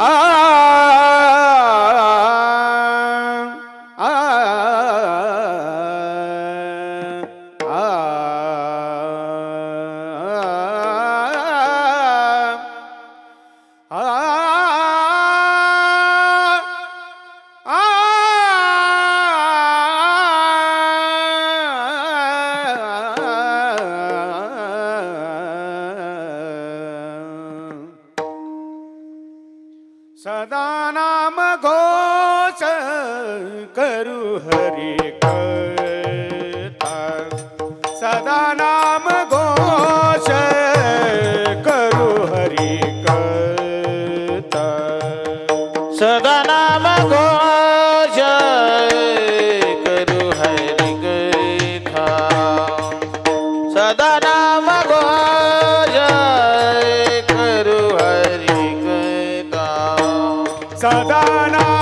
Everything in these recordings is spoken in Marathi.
ah સદા नाम ઘોષ કરું હરે ಸದಾನಾ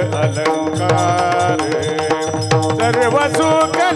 अलंकार. सर्व सुख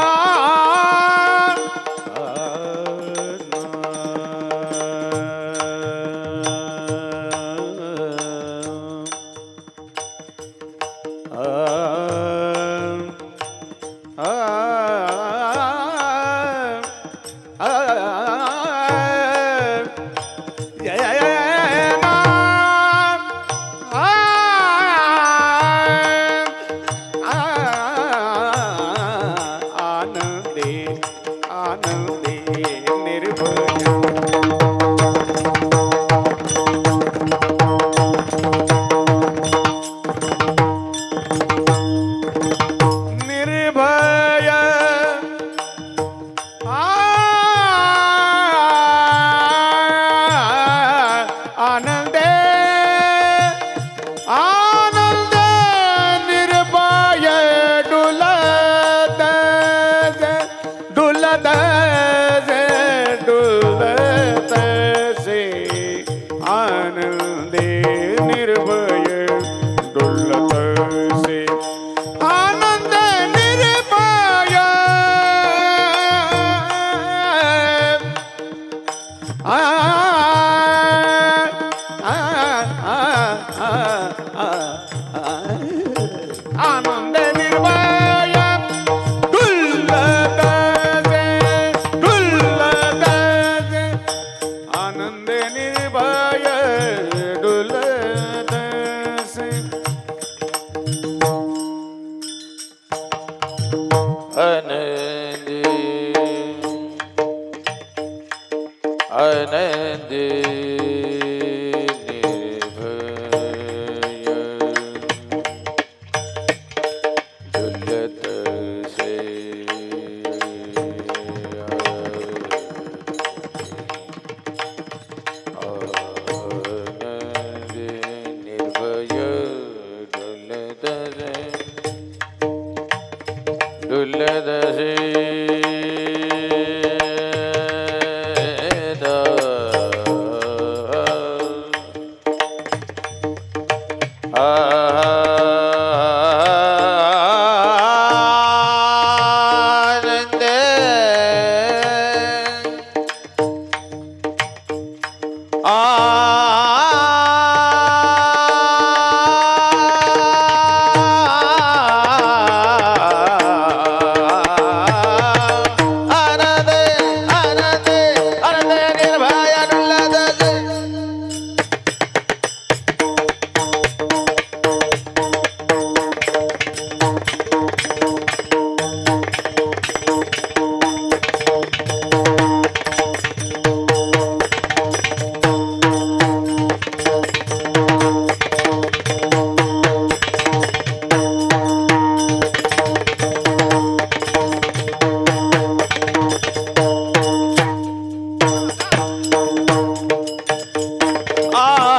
ah.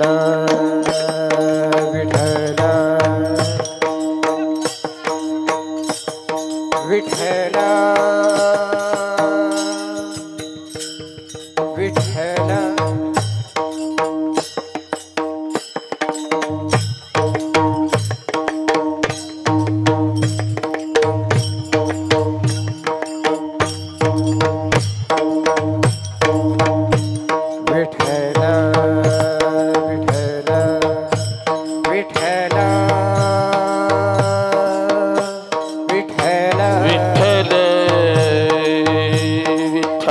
Uh...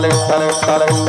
विठल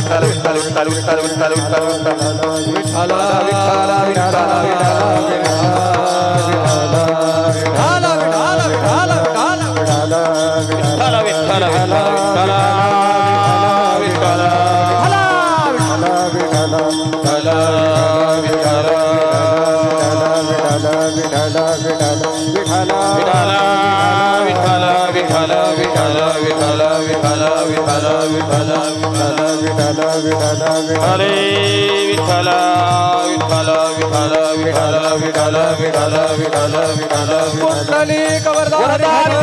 विठ्ठल विठ्ठल विठ्ठल विठ्ठल विठ्ठल विठ्ठल विठ्ठल विठ्ठल विठ्ठल विठ्ठल विठाला विठाला विठाला विठाला हरे विठ्ठल विठ्ठल विठ्ठल विठ्ठल विठ्ठल विठ्ठल विठ्ठल विठ्ठल कुंडली कवरदार